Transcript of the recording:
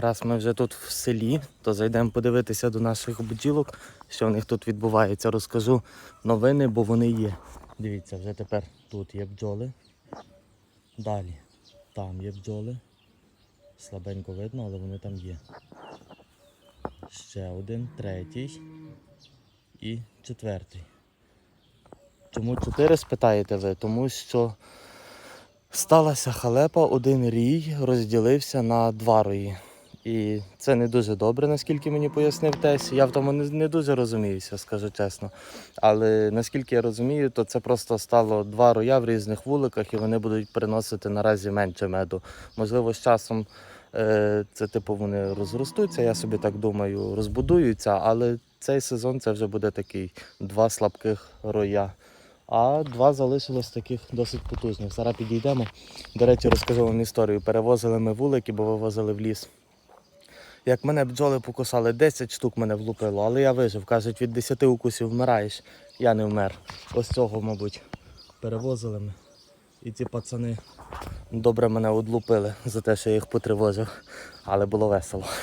Раз ми вже тут в селі, то зайдемо подивитися до наших бджілок, що в них тут відбувається. Розкажу новини, бо вони є. Дивіться, вже тепер тут є бджоли. Далі там є бджоли. Слабенько видно, але вони там є. Ще один, третій і четвертий. Чому чотири спитаєте ви? Тому що сталася халепа, один рій розділився на два рої. І це не дуже добре, наскільки мені пояснив Тесь. Я в тому не, не дуже розуміюся, скажу чесно. Але наскільки я розумію, то це просто стало два роя в різних вуликах, і вони будуть приносити наразі менше меду. Можливо, з часом е, це типу вони розростуться, я собі так думаю, розбудуються, але цей сезон це вже буде такий два слабких роя. А два залишилось таких досить потужних. Зараз підійдемо. До речі, розкажу вам історію. Перевозили ми вулики, бо вивозили в ліс. Як мене бджоли покусали, 10 штук мене влупило, але я вижив. Кажуть, від 10 укусів вмираєш. Я не вмер. Ось цього, мабуть, перевозили ми. І ці пацани добре мене одлупили за те, що я їх потривожив. Але було весело.